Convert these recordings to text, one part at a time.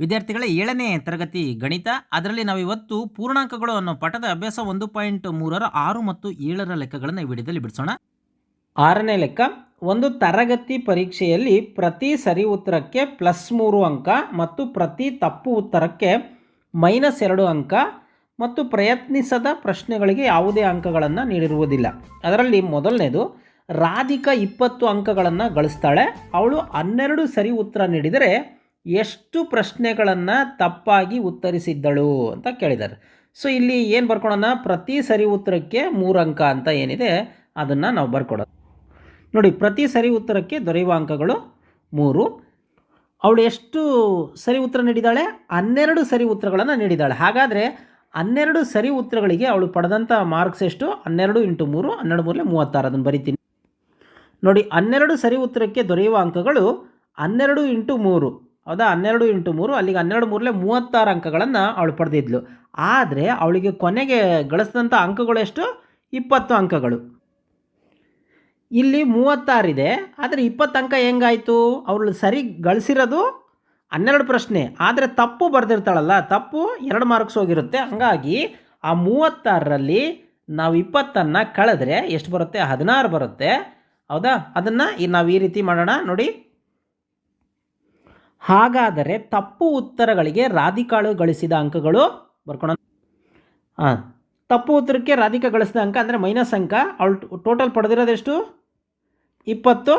ವಿದ್ಯಾರ್ಥಿಗಳ ಏಳನೇ ತರಗತಿ ಗಣಿತ. ಅದರಲ್ಲಿ ನಾವು ಇವತ್ತು ಪೂರ್ಣಾಂಕಗಳು ಅನ್ನೋ ಪಾಠದ ಅಭ್ಯಾಸ ಒಂದು ಪಾಯಿಂಟ್ ಮೂರರ ಆರು ಮತ್ತು ಏಳರ ಲೆಕ್ಕಗಳನ್ನು ಈ ವಿಡಿಯೋದಲ್ಲಿ ಬಿಡಿಸೋಣ. ಆರನೇ ಲೆಕ್ಕ, ಒಂದು ತರಗತಿ ಪರೀಕ್ಷೆಯಲ್ಲಿ ಪ್ರತಿ ಸರಿ ಉತ್ತರಕ್ಕೆ ಪ್ಲಸ್ ಮೂರು ಅಂಕ ಮತ್ತು ಪ್ರತಿ ತಪ್ಪು ಉತ್ತರಕ್ಕೆ ಮೈನಸ್ ಎರಡು ಅಂಕ ಮತ್ತು ಪ್ರಯತ್ನಿಸದ ಪ್ರಶ್ನೆಗಳಿಗೆ ಯಾವುದೇ ಅಂಕಗಳನ್ನು ನೀಡಿರುವುದಿಲ್ಲ. ಅದರಲ್ಲಿ ಮೊದಲನೇದು, ರಾಧಿಕಾ ಇಪ್ಪತ್ತು ಅಂಕಗಳನ್ನು ಗಳಿಸ್ತಾಳೆ. ಅವಳು ಹನ್ನೆರಡು ಸರಿ ಉತ್ತರ ನೀಡಿದರೆ ಎಷ್ಟು ಪ್ರಶ್ನೆಗಳನ್ನು ತಪ್ಪಾಗಿ ಉತ್ತರಿಸಿದ್ದಳು ಅಂತ ಕೇಳಿದ್ದಾರೆ. ಸೊ ಇಲ್ಲಿ ಏನು ಬರ್ಕೊಳೋಣ? ಪ್ರತಿ ಸರಿ ಉತ್ತರಕ್ಕೆ ಮೂರು ಅಂಕ ಅಂತ ಏನಿದೆ, ಅದನ್ನು ನಾವು ಬರ್ಕೊಡೋದು ನೋಡಿ, ಪ್ರತಿ ಸರಿ ಉತ್ತರಕ್ಕೆ ದೊರೆಯುವ ಅಂಕಗಳು ಮೂರು. ಅವಳು ಎಷ್ಟು ಸರಿ ಉತ್ತರ ನೀಡಿದ್ದಾಳೆ? ಹನ್ನೆರಡು ಸರಿ ಉತ್ತರಗಳನ್ನು ನೀಡಿದ್ದಾಳೆ. ಹಾಗಾದರೆ ಹನ್ನೆರಡು ಸರಿ ಉತ್ತರಗಳಿಗೆ ಅವಳು ಪಡೆದಂಥ ಮಾರ್ಕ್ಸ್ ಎಷ್ಟು? ಹನ್ನೆರಡು ಇಂಟು ಮೂರು, ಹನ್ನೆರಡು ಮೂರಲ್ಲೇ ಮೂವತ್ತಾರು, ಅದನ್ನು ಬರಿತೀನಿ. ನೋಡಿ, ಹನ್ನೆರಡು ಸರಿ ಉತ್ತರಕ್ಕೆ ದೊರೆಯುವ ಅಂಕಗಳು ಹನ್ನೆರಡು ಇಂಟು ಮೂರು. ಹೌದಾ? ಹನ್ನೆರಡು ಇಂಟು ಮೂರು, ಅಲ್ಲಿಗೆ ಹನ್ನೆರಡು ಮೂರಲೆ ಮೂವತ್ತಾರು ಅಂಕಗಳನ್ನು ಅವಳು ಪಡೆದಿದ್ಲು. ಆದರೆ ಅವಳಿಗೆ ಕೊನೆಗೆ ಗಳಿಸಿದಂಥ ಅಂಕಗಳು ಎಷ್ಟು? ಇಪ್ಪತ್ತು ಅಂಕಗಳು. ಇಲ್ಲಿ ಮೂವತ್ತಾರಿದೆ, ಆದರೆ ಇಪ್ಪತ್ತು ಅಂಕ ಹೆಂಗಾಯಿತು? ಅವಳು ಸರಿ ಗಳಿಸಿರೋದು ಹನ್ನೆರಡು ಪ್ರಶ್ನೆ, ಆದರೆ ತಪ್ಪು ಬರೆದಿರ್ತಾಳಲ್ಲ, ತಪ್ಪು ಎರಡು ಮಾರ್ಕ್ಸ್ ಹೋಗಿರುತ್ತೆ. ಹಾಗಾಗಿ ಆ ಮೂವತ್ತಾರರಲ್ಲಿ ನಾವು ಇಪ್ಪತ್ತನ್ನು ಕಳೆದ್ರೆ ಎಷ್ಟು ಬರುತ್ತೆ? ಹದಿನಾರು ಬರುತ್ತೆ. ಹೌದಾ? ಅದನ್ನು ನಾವು ಈ ರೀತಿ ಮಾಡೋಣ, ನೋಡಿ. ಹಾಗಾದರೆ ತಪ್ಪು ಉತ್ತರಗಳಿಗೆ ರಾಧಿಕಾಳು ಗಳಿಸಿದ ಅಂಕಗಳು ಬರ್ಕೊಳ ಹಾಂ ತಪ್ಪು ಉತ್ತರಕ್ಕೆ ರಾಧಿಕಾ ಗಳಿಸಿದ ಅಂಕ ಅಂದರೆ ಮೈನಸ್ ಅಂಕ. ಅವಳು ಟೋಟಲ್ ಪಡೆದಿರೋದೆಷ್ಟು ಇಪ್ಪತ್ತು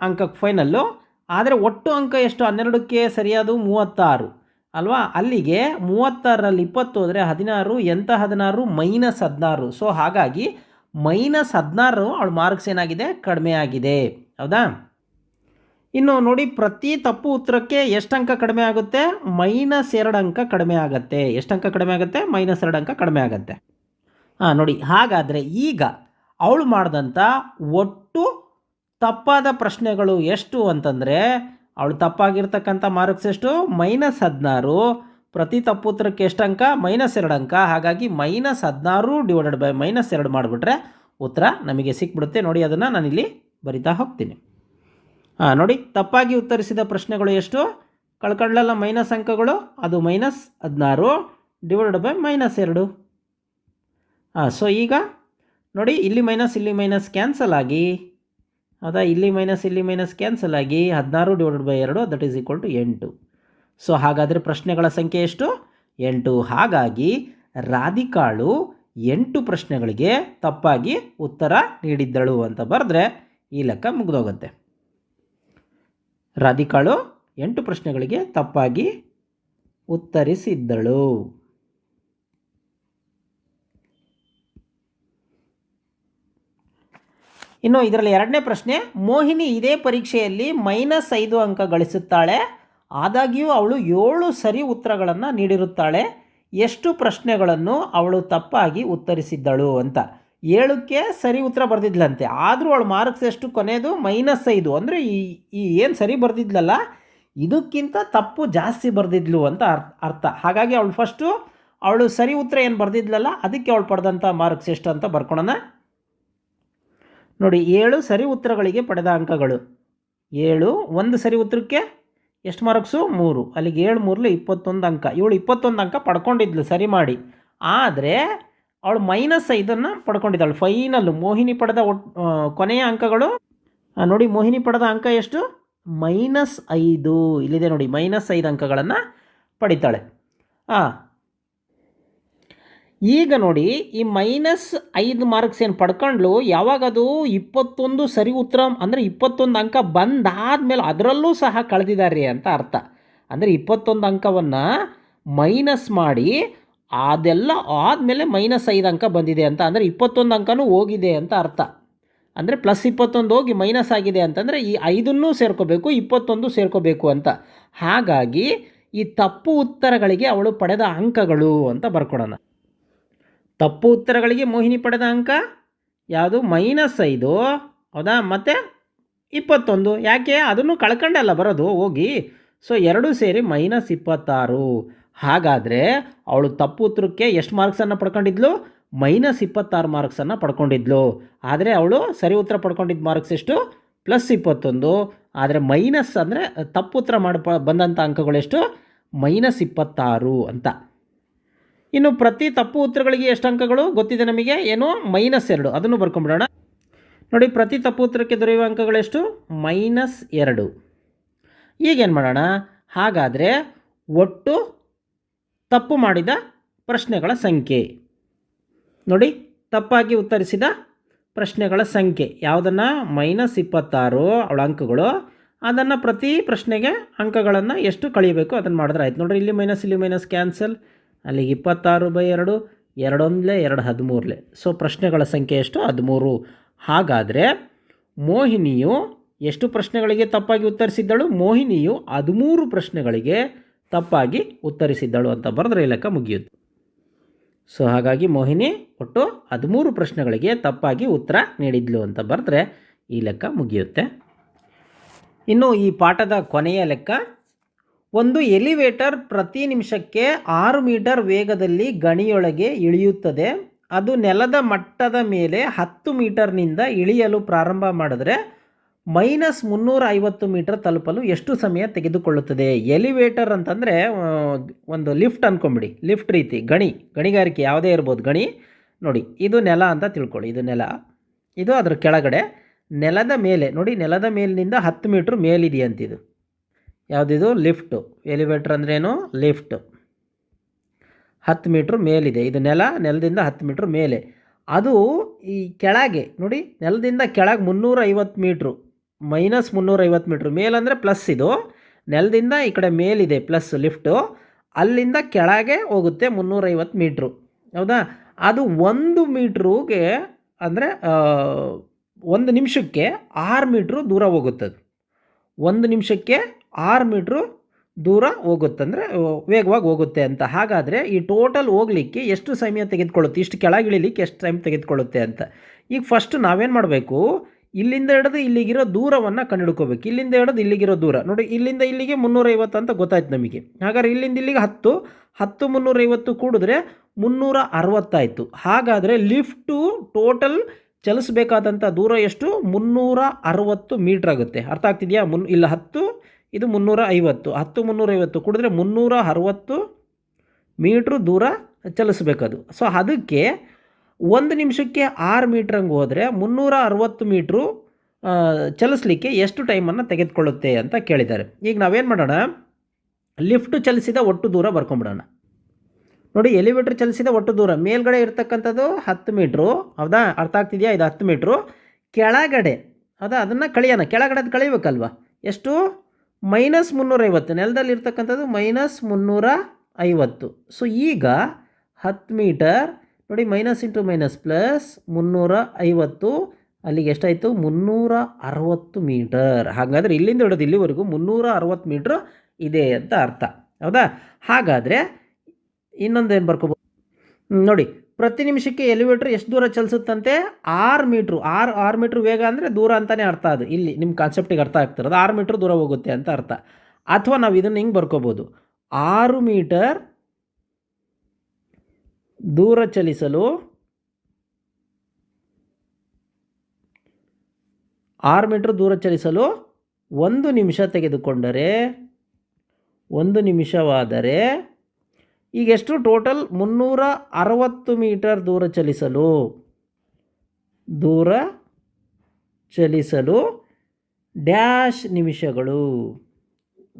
ಅಂಕಕ್ಕೆ ಫೈನಲ್ಲು ಆದರೆ ಒಟ್ಟು ಅಂಕ ಎಷ್ಟು? ಹನ್ನೆರಡಕ್ಕೆ ಸರಿಯಾದು ಮೂವತ್ತಾರು. ಅಲ್ವಾ? ಅಲ್ಲಿಗೆ ಮೂವತ್ತಾರರಲ್ಲಿ ಇಪ್ಪತ್ತು ಹೋದರೆ ಹದಿನಾರು ಎಂಥ ಹದಿನಾರು? ಮೈನಸ್ ಹದಿನಾರು. ಸೊ ಹಾಗಾಗಿ ಮೈನಸ್ ಹದಿನಾರು ಅವಳ ಮಾರ್ಕ್ಸ್ ಏನಾಗಿದೆ? ಕಡಿಮೆ ಆಗಿದೆ. ಹೌದಾ? ಇನ್ನು ನೋಡಿ, ಪ್ರತಿ ತಪ್ಪು ಉತ್ತರಕ್ಕೆ ಎಷ್ಟು ಅಂಕ ಕಡಿಮೆ ಆಗುತ್ತೆ? ಮೈನಸ್ ಎರಡು ಅಂಕ ಕಡಿಮೆ ಆಗುತ್ತೆ. ಎಷ್ಟು ಅಂಕ ಕಡಿಮೆ ಆಗುತ್ತೆ? ಮೈನಸ್ ಎರಡು ಅಂಕ ಕಡಿಮೆ ಆಗುತ್ತೆ. ಹಾಂ, ನೋಡಿ, ಹಾಗಾದರೆ ಈಗ ಅವಳು ಮಾಡಿದಂಥ ಒಟ್ಟು ತಪ್ಪಾದ ಪ್ರಶ್ನೆಗಳು ಎಷ್ಟು ಅಂತಂದರೆ, ಅವಳು ತಪ್ಪಾಗಿರ್ತಕ್ಕಂಥ ಮಾರ್ಕ್ಸ್ ಎಷ್ಟು? ಮೈನಸ್ ಹದಿನಾರು. ಪ್ರತಿ ತಪ್ಪು ಉತ್ತರಕ್ಕೆ ಎಷ್ಟು ಅಂಕ? ಮೈನಸ್ ಎರಡು ಅಂಕ. ಹಾಗಾಗಿ ಮೈನಸ್ ಹದಿನಾರು ಡಿವೈಡೆಡ್ ಬೈ ಮೈನಸ್ ಎರಡು ಮಾಡಿಬಿಟ್ರೆ ಉತ್ತರ ನಮಗೆ ಸಿಕ್ಬಿಡುತ್ತೆ. ನೋಡಿ, ಅದನ್ನು ನಾನಿಲ್ಲಿ ಬರಿತಾ ಹೋಗ್ತೀನಿ. ನೋಡಿ, ತಪ್ಪಾಗಿ ಉತ್ತರಿಸಿದ ಪ್ರಶ್ನೆಗಳು ಎಷ್ಟು? ಕಳ್ಕೊಳ್ಳಲ್ಲ ಮೈನಸ್ ಅಂಕಗಳು, ಅದು ಮೈನಸ್ ಹದಿನಾರು ಡಿವೈಡ್ ಬೈ ಮೈನಸ್ ಎರಡು. ಹಾಂ ಸೊ ಈಗ, ನೋಡಿ, ಇಲ್ಲಿ ಮೈನಸ್ ಇಲ್ಲಿ ಮೈನಸ್ ಕ್ಯಾನ್ಸಲ್ ಆಗಿ ಹೌದಾ ಇಲ್ಲಿ ಮೈನಸ್ ಇಲ್ಲಿ ಮೈನಸ್ ಕ್ಯಾನ್ಸಲ್ ಆಗಿ, ಹದಿನಾರು ಡಿವೈಡೆಡ್ ಬೈ ಎರಡು, ದಟ್ ಈಸ್ ಈಕ್ವಲ್ ಟು ಎಂಟು. ಸೊ ಹಾಗಾದರೆ ಪ್ರಶ್ನೆಗಳ ಸಂಖ್ಯೆ ಎಷ್ಟು? ಎಂಟು. ಹಾಗಾಗಿ, ರಾಧಿಕಾಳು ಎಂಟು ಪ್ರಶ್ನೆಗಳಿಗೆ ತಪ್ಪಾಗಿ ಉತ್ತರ ನೀಡಿದ್ದಳು ಅಂತ ಬರೆದ್ರೆ ಈ ಲೆಕ್ಕ ಮುಗಿದೋಗುತ್ತೆ. ರಾಧಿಕಾಳು ಎಂಟು ಪ್ರಶ್ನೆಗಳಿಗೆ ತಪ್ಪಾಗಿ ಉತ್ತರಿಸಿದ್ದಳು. ಇನ್ನು ಇದರಲ್ಲಿ ಎರಡನೇ ಪ್ರಶ್ನೆ, ಮೋಹಿನಿ ಇದೇ ಪರೀಕ್ಷೆಯಲ್ಲಿ ಮೈನಸ್ ಐದು ಅಂಕ ಗಳಿಸುತ್ತಾಳೆ, ಆದಾಗ್ಯೂ ಅವಳು ಏಳು ಸರಿ ಉತ್ತರಗಳನ್ನು ನೀಡಿರುತ್ತಾಳೆ, ಎಷ್ಟು ಪ್ರಶ್ನೆಗಳನ್ನು ಅವಳು ತಪ್ಪಾಗಿ ಉತ್ತರಿಸಿದ್ದಳು ಅಂತ. ಏಳಕ್ಕೆ ಸರಿ ಉತ್ತರ ಬರ್ದಿದ್ಲಂತೆ. ಆದರೂ ಅವಳು ಮಾರ್ಕ್ಸ್ ಎಷ್ಟು? ಕೊನೆಯದು ಮೈನಸ್ ಐದು. ಅಂದರೆ ಈ ಈ ಏನು ಸರಿ ಬರೆದಿದ್ಲಲ್ಲ, ಇದಕ್ಕಿಂತ ತಪ್ಪು ಜಾಸ್ತಿ ಬರೆದಿದ್ಲು ಅಂತ ಅರ್ಥ. ಹಾಗಾಗಿ ಅವಳು ಫಸ್ಟು ಅವಳು ಸರಿ ಉತ್ತರ ಏನು ಬರೆದಿದ್ಲಲ್ಲ, ಅದಕ್ಕೆ ಅವಳು ಪಡೆದಂಥ ಮಾರ್ಕ್ಸ್ ಎಷ್ಟು ಅಂತ ಬರ್ಕೊಳೋಣ. ನೋಡಿ, ಏಳು ಸರಿ ಉತ್ತರಗಳಿಗೆ ಪಡೆದ ಅಂಕಗಳು. ಏಳು, ಒಂದು ಸರಿ ಉತ್ತರಕ್ಕೆ ಎಷ್ಟು ಮಾರ್ಕ್ಸು ಮೂರು. ಅಲ್ಲಿಗೆ ಏಳು, ಮೂರಲು ಇಪ್ಪತ್ತೊಂದು ಅಂಕ. ಇವಳು ಇಪ್ಪತ್ತೊಂದು ಅಂಕ ಪಡ್ಕೊಂಡಿದ್ಲು, ಸರಿ ಮಾಡಿ. ಆದರೆ ಅವಳು ಮೈನಸ್ ಐದನ್ನು ಪಡ್ಕೊಂಡಿದ್ದಾಳು. ಫೈನಲ್ಲು ಮೋಹಿನಿ ಪಡೆದ ಕೊನೆಯ ಅಂಕಗಳು ನೋಡಿ ಮೋಹಿನಿ ಪಡೆದ ಅಂಕ ಎಷ್ಟು? ಮೈನಸ್ ಐದು. ಇಲ್ಲಿದೆ ನೋಡಿ ಮೈನಸ್ ಐದು ಅಂಕಗಳನ್ನು ಪಡಿತಾಳೆ. ಹಾಂ ಈಗ ನೋಡಿ, ಈ ಮೈನಸ್ ಐದು ಮಾರ್ಕ್ಸ್ ಏನು ಪಡ್ಕೊಂಡ್ಲು, ಯಾವಾಗ ಅದು ಇಪ್ಪತ್ತೊಂದು ಸರಿ ಉತ್ತರ, ಅಂದರೆ ಇಪ್ಪತ್ತೊಂದು ಅಂಕ ಬಂದಾದ್ಮೇಲೆ ಅದರಲ್ಲೂ ಸಹ ಕಳೆದಿದ್ದಾರೆ ಅಂತ ಅರ್ಥ. ಅಂದರೆ ಇಪ್ಪತ್ತೊಂದು ಅಂಕವನ್ನು ಮೈನಸ್ ಮಾಡಿ ಅದೆಲ್ಲ ಆದಮೇಲೆ ಮೈನಸ್ ಐದು ಅಂಕ ಬಂದಿದೆ ಅಂತ ಅಂದರೆ ಇಪ್ಪತ್ತೊಂದು ಅಂಕನೂ ಹೋಗಿದೆ ಅಂತ ಅರ್ಥ. ಅಂದರೆ ಪ್ಲಸ್ ಇಪ್ಪತ್ತೊಂದು ಹೋಗಿ ಮೈನಸ್ ಆಗಿದೆ ಅಂತಂದರೆ ಈ ಐದನ್ನೂ ಸೇರ್ಕೋಬೇಕು, ಇಪ್ಪತ್ತೊಂದು ಸೇರ್ಕೋಬೇಕು ಅಂತ. ಹಾಗಾಗಿ ಈ ತಪ್ಪು ಉತ್ತರಗಳಿಗೆ ಅವಳು ಪಡೆದ ಅಂಕಗಳು ಅಂತ ಬರ್ಕೊಡೋಣ. ತಪ್ಪು ಉತ್ತರಗಳಿಗೆ ಮೋಹಿನಿ ಪಡೆದ ಅಂಕ? ಯಾವುದು? ಮೈನಸ್ ಐದು. ಹೌದಾ? ಮತ್ತು ಇಪ್ಪತ್ತೊಂದು. ಯಾಕೆ? ಅದನ್ನು ಕಳ್ಕೊಂಡಲ್ಲ ಬರೋದು, ಹೋಗಿ. ಸೊ ಎರಡೂ ಸೇರಿ ಮೈನಸ್ ಇಪ್ಪತ್ತಾರು. ಹಾಗಾದರೆ ಅವಳು ತಪ್ಪು ಉತ್ತರಕ್ಕೆ ಎಷ್ಟು ಮಾರ್ಕ್ಸನ್ನು ಪಡ್ಕೊಂಡಿದ್ಲು? ಮೈನಸ್ ಇಪ್ಪತ್ತಾರು ಮಾರ್ಕ್ಸನ್ನು ಪಡ್ಕೊಂಡಿದ್ಲು. ಆದರೆ ಅವಳು ಸರಿ ಉತ್ತರ ಪಡ್ಕೊಂಡಿದ್ದ ಮಾರ್ಕ್ಸ್ ಎಷ್ಟು? ಪ್ಲಸ್ ಇಪ್ಪತ್ತೊಂದು. ಆದರೆ ಮೈನಸ್ ಅಂದರೆ ತಪ್ಪು ಉತ್ತರ ಮಾಡಿ ಬಂದಂಥ ಅಂಕಗಳೆಷ್ಟು ಮೈನಸ್ ಇಪ್ಪತ್ತಾರು ಅಂತ. ಇನ್ನು ಪ್ರತಿ ತಪ್ಪು ಉತ್ತರಗಳಿಗೆ ಎಷ್ಟು ಅಂಕಗಳು ಗೊತ್ತಿದೆ ನಮಗೆ? ಏನು? ಮೈನಸ್ ಎರಡು. ಅದನ್ನು ಬರ್ಕೊಂಬಿಡೋಣ. ನೋಡಿ, ಪ್ರತಿ ತಪ್ಪು ಉತ್ತರಕ್ಕೆ ದೊರೆಯುವ ಅಂಕಗಳೆಷ್ಟು ಮೈನಸ್ ಎರಡು. ಈಗೇನು ಮಾಡೋಣ? ಹಾಗಾದರೆ ಒಟ್ಟು ತಪ್ಪು ಮಾಡಿದ ಪ್ರಶ್ನೆಗಳ ಸಂಖ್ಯೆ. ನೋಡಿ, ತಪ್ಪಾಗಿ ಉತ್ತರಿಸಿದ ಪ್ರಶ್ನೆಗಳ ಸಂಖ್ಯೆ. ಯಾವುದನ್ನು? ಮೈನಸ್ ಇಪ್ಪತ್ತಾರು ಅವಳ ಅಂಕಗಳು. ಅದನ್ನು ಪ್ರತಿ ಪ್ರಶ್ನೆಗೆ ಅಂಕಗಳನ್ನು ಎಷ್ಟು ಕಳಿಬೇಕು ಅದನ್ನು ಮಾಡಿದ್ರೆ ಆಯ್ತು. ನೋಡ್ರಿ, ಇಲ್ಲಿ ಮೈನಸ್ ಇಲ್ಲಿ ಮೈನಸ್, ಕ್ಯಾನ್ಸಲ್. ಅಲ್ಲಿಗೆ ಇಪ್ಪತ್ತಾರು ಬೈ ಎರಡು, ಎರಡೊಂದಲೇ, ಎರಡು ಹದಿಮೂರಲೆ. ಸೊ, ಪ್ರಶ್ನೆಗಳ ಸಂಖ್ಯೆ ಎಷ್ಟು? ಹದಿಮೂರು. ಹಾಗಾದರೆ, ಮೋಹಿನಿಯು ಎಷ್ಟು ಪ್ರಶ್ನೆಗಳಿಗೆ ತಪ್ಪಾಗಿ ಉತ್ತರಿಸಿದ್ದಳು? ಮೋಹಿನಿಯು ಹದಿಮೂರು ಪ್ರಶ್ನೆಗಳಿಗೆ ತಪ್ಪಾಗಿ ಉತ್ತರಿಸಿದ್ದಳು ಅಂತ ಬರೆದ್ರೆ ಲೆಕ್ಕ ಮುಗಿಯುತ್ತೆ. ಸೊ ಹಾಗಾಗಿ ಮೋಹಿನಿ ಒಟ್ಟು ಹದಿಮೂರು ಪ್ರಶ್ನೆಗಳಿಗೆ ತಪ್ಪಾಗಿ ಉತ್ತರ ನೀಡಿದ್ಲು ಅಂತ ಬರೆದ್ರೆ ಈ ಲೆಕ್ಕ ಮುಗಿಯುತ್ತೆ. ಇನ್ನು ಈ ಪಾಠದ ಕೊನೆಯ ಲೆಕ್ಕ, ಒಂದು ಎಲಿವೇಟರ್ ಪ್ರತಿ ನಿಮಿಷಕ್ಕೆ ಆರು ಮೀಟರ್ ವೇಗದಲ್ಲಿ ಗಣಿಯೊಳಗೆ ಇಳಿಯುತ್ತದೆ. ಅದು ನೆಲದ ಮಟ್ಟದ ಮೇಲೆ ಹತ್ತು ಮೀಟರ್ನಿಂದ ಇಳಿಯಲು ಪ್ರಾರಂಭ ಮಾಡಿದ್ರೆ ಮೈನಸ್ ಮುನ್ನೂರ ಐವತ್ತು ಮೀಟರ್ ತಲುಪಲು ಎಷ್ಟು ಸಮಯ ತೆಗೆದುಕೊಳ್ಳುತ್ತದೆ? ಎಲಿವೇಟರ್ ಅಂತಂದರೆ ಒಂದು ಲಿಫ್ಟ್ ಅಂದ್ಕೊಂಬಿಡಿ ಲಿಫ್ಟ್ ರೀತಿ, ಗಣಿ. ಗಣಿಗಾರಿಕೆ ಯಾವುದೇ ಇರ್ಬೋದು, ಗಣಿ. ನೋಡಿ, ಇದು ನೆಲ ಅಂತ ತಿಳ್ಕೊಳ್ಳಿ, ಇದು ನೆಲ. ಇದು ಅದರ ಕೆಳಗಡೆ. ನೆಲದ ಮೇಲೆ, ನೋಡಿ, ನೆಲದ ಮೇಲಿನಿಂದ ಹತ್ತು ಮೀಟ್ರ್ ಮೇಲಿದೆಯಂತಿದು ಯಾವುದಿದು? ಲಿಫ್ಟು. ಎಲಿವೇಟ್ರ್ ಅಂದ್ರೇನು? ಲಿಫ್ಟ್. ಹತ್ತು ಮೀಟ್ರ್ ಮೇಲಿದೆ. ಇದು ನೆಲ, ನೆಲದಿಂದ ಹತ್ತು ಮೀಟ್ರ್ ಮೇಲೆ. ಅದು ಈ ಕೆಳಗೆ, ನೋಡಿ, ನೆಲದಿಂದ ಕೆಳಗೆ ಮುನ್ನೂರ ಐವತ್ತು ಮೀಟ್ರು. ಮೈನಸ್ ಮುನ್ನೂರೈವತ್ತು ಮೀಟ್ರ್. ಮೇಲಂದರೆ ಪ್ಲಸ್ ಇದು. ನೆಲದಿಂದ ಈ ಕಡೆ ಮೇಲಿದೆ ಪ್ಲಸ್ ಲಿಫ್ಟು. ಅಲ್ಲಿಂದ ಕೆಳಗೆ ಹೋಗುತ್ತೆ ಮುನ್ನೂರೈವತ್ತು ಮೀಟ್ರು. ಹೌದಾ? ಅದು ಒಂದು ಮೀಟ್ರಿಗೆ ಅಂದರೆ ಒಂದು ನಿಮಿಷಕ್ಕೆ ಆರು ಮೀಟ್ರು ದೂರ ಹೋಗುತ್ತದು. ಒಂದು ನಿಮಿಷಕ್ಕೆ ಆರು ಮೀಟ್ರು ದೂರ ಹೋಗುತ್ತಂದರೆ ವೇಗವಾಗಿ ಹೋಗುತ್ತೆ ಅಂತ. ಹಾಗಾದರೆ ಈ ಟೋಟಲ್ ಹೋಗಲಿಕ್ಕೆ ಎಷ್ಟು ಸಮಯ ತೆಗೆದುಕೊಳ್ಳುತ್ತೆ? ಇಷ್ಟು ಕೆಳಗಿಳಿಲಿಕ್ಕೆ ಎಷ್ಟು ಟೈಮ್ ತೆಗೆದುಕೊಳ್ಳುತ್ತೆ ಅಂತ. ಈಗ ಫಸ್ಟ್ ನಾವೇನು ಮಾಡಬೇಕು? ಇಲ್ಲಿಂದ ಹಿಡಿದು ಇಲ್ಲಿಗಿರೋ ದೂರವನ್ನು ಕಂಡುಹಿಡ್ಕೋಬೇಕು. ಇಲ್ಲಿಂದ ಹಿಡಿದು ಇಲ್ಲಿಗಿರೋ ದೂರ. ನೋಡಿ, ಇಲ್ಲಿಂದ ಇಲ್ಲಿಗೆ ಮುನ್ನೂರೈವತ್ತು ಅಂತ ಗೊತ್ತಾಯ್ತು ನಮಗೆ. ಹಾಗಾದ್ರೆ ಇಲ್ಲಿಂದ ಇಲ್ಲಿಗೆ ಹತ್ತು ಹತ್ತು ಮುನ್ನೂರೈವತ್ತು ಕೂಡಿದ್ರೆ ಮುನ್ನೂರ ಅರವತ್ತಾಯಿತು ಹಾಗಾದರೆ ಲಿಫ್ಟು ಟೋಟಲ್ ಚಲಿಸಬೇಕಾದಂಥ ದೂರ ಎಷ್ಟು? ಮುನ್ನೂರ ಅರವತ್ತು ಮೀಟ್ರ್ ಆಗುತ್ತೆ. ಅರ್ಥ ಆಗ್ತಿದೆಯಾ? ಮುನ್, ಇಲ್ಲ, ಹತ್ತು, ಇದು ಮುನ್ನೂರ ಐವತ್ತು ಹತ್ತು, ಮುನ್ನೂರೈವತ್ತು ಕುಡಿದ್ರೆ ಮುನ್ನೂರ ಅರವತ್ತು ಮೀಟ್ರ್ ದೂರ ಚಲಿಸ್ಬೇಕದು. ಸೊ ಅದಕ್ಕೆ ಒಂದು ನಿಮಿಷಕ್ಕೆ ಆರು ಮೀಟ್ರ್ ಹಂಗೆ ಹೋದರೆ ಮುನ್ನೂರ ಅರವತ್ತು ಮೀಟ್ರು ಚಲಿಸಲಿಕ್ಕೆ ಚಲಿಸ್ಲಿಕ್ಕೆ ಎಷ್ಟು ಟೈಮನ್ನು ತೆಗೆದುಕೊಳ್ಳುತ್ತೆ ಅಂತ ಕೇಳಿದ್ದಾರೆ. ಈಗ ನಾವೇನು ಮಾಡೋಣ? ಲಿಫ್ಟ್ ಚಲಿಸಿದ ಒಟ್ಟು ದೂರ ಬರ್ಕೊಂಬಿಡೋಣ. ನೋಡಿ, ಎಲಿವೇಟ್ರ್ ಚಲಿಸಿದ ಒಟ್ಟು ದೂರ, ಮೇಲ್ಗಡೆ ಇರ್ತಕ್ಕಂಥದ್ದು ಹತ್ತು ಮೀಟ್ರು, ಹೌದಾ? ಅರ್ಥ ಆಗ್ತಿದೆಯಾ? ಇದು ಹತ್ತು ಮೀಟ್ರು. ಕೆಳಗಡೆ, ಹೌದಾ? ಅದನ್ನು ಕಳಿಯೋಣ. ಕೆಳಗಡೆ ಅದು ಕಳಿಬೇಕಲ್ವ? ಎಷ್ಟು? ಮೈನಸ್ ಮುನ್ನೂರೈವತ್ತು. ನೆಲದಲ್ಲಿ ಇರ್ತಕ್ಕಂಥದ್ದು ಮೈನಸ್ ಮುನ್ನೂರ ಐವತ್ತು ಸೊ, ಈಗ ಹತ್ತು ಮೀಟರ್ ನೋಡಿ ಮೈನಸ್ ಇಂಟು ಮೈನಸ್ ಪ್ಲಸ್ ಮುನ್ನೂರ ಐವತ್ತು ಅಲ್ಲಿಗೆ ಎಷ್ಟಾಯಿತು? ಮುನ್ನೂರ ಅರವತ್ತು ಮೀಟರ್. ಹಾಗಾದರೆ ಇಲ್ಲಿಂದ ಹಿಡಿದು ಇಲ್ಲಿವರೆಗೂ ಮುನ್ನೂರ ಅರವತ್ತು ಮೀಟ್ರ್ ಇದೆ ಅಂತ ಅರ್ಥ. ಹೌದಾ? ಹಾಗಾದರೆ ಇನ್ನೊಂದೇನು ಬರ್ಕೋಬೋದು ಹ್ಮ್, ನೋಡಿ ಪ್ರತಿ ನಿಮಿಷಕ್ಕೆ ಎಲಿವೇಟ್ರ್ ಎಷ್ಟು ದೂರ ಚಲಿಸುತ್ತಂತೆ? ಆರು ಮೀಟ್ರು. ಆರು ಆರು ಮೀಟ್ರ್ ವೇಗ ಅಂದರೆ ದೂರ ಅಂತಲೇ ಅರ್ಥ ಅದು. ಇಲ್ಲಿ ನಿಮ್ಮ ಕಾನ್ಸೆಪ್ಟಿಗೆ ಅರ್ಥ ಆಗ್ತಿರೋದು. ಆರು ಮೀಟ್ರ್ ದೂರ ಹೋಗುತ್ತೆ ಅಂತ ಅರ್ಥ. ಅಥವಾ ನಾವು ಇದನ್ನು ಹಿಂಗೆ ಬರ್ಕೋಬೋದು? ಆರು ಮೀಟರ್ ದೂರ ಚಲಿಸಲು ಆರು ಮೀಟ್ರ್ ದೂರ ಚಲಿಸಲು ಒಂದು ನಿಮಿಷ ತೆಗೆದುಕೊಂಡರೆ, ಒಂದು ನಿಮಿಷವಾದರೆ ಈಗ ಎಷ್ಟು? ಟೋಟಲ್ ಮುನ್ನೂರ ಅರವತ್ತು ಮೀಟರ್ ದೂರ ಚಲಿಸಲು ದೂರ ಚಲಿಸಲು ಡ್ಯಾಶ್ ನಿಮಿಷಗಳು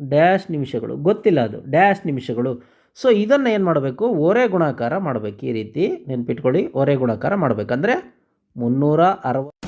ಡ್ಯಾಶ್ ನಿಮಿಷಗಳು, ಗೊತ್ತಿಲ್ಲ ಅದು, ಡ್ಯಾಶ್ ನಿಮಿಷಗಳು. ಸೊ ಇದನ್ನು ಏನು ಮಾಡಬೇಕು? ಓರೆ ಗುಣಾಕಾರ ಮಾಡಬೇಕು. ಈ ರೀತಿ ನೆನ್ಪಿಟ್ಕೊಳ್ಳಿ. ಓರೆ ಗುಣಾಕಾರ ಮಾಡಬೇಕಂದ್ರೆ ಮುನ್ನೂರ ಅರವತ್ತು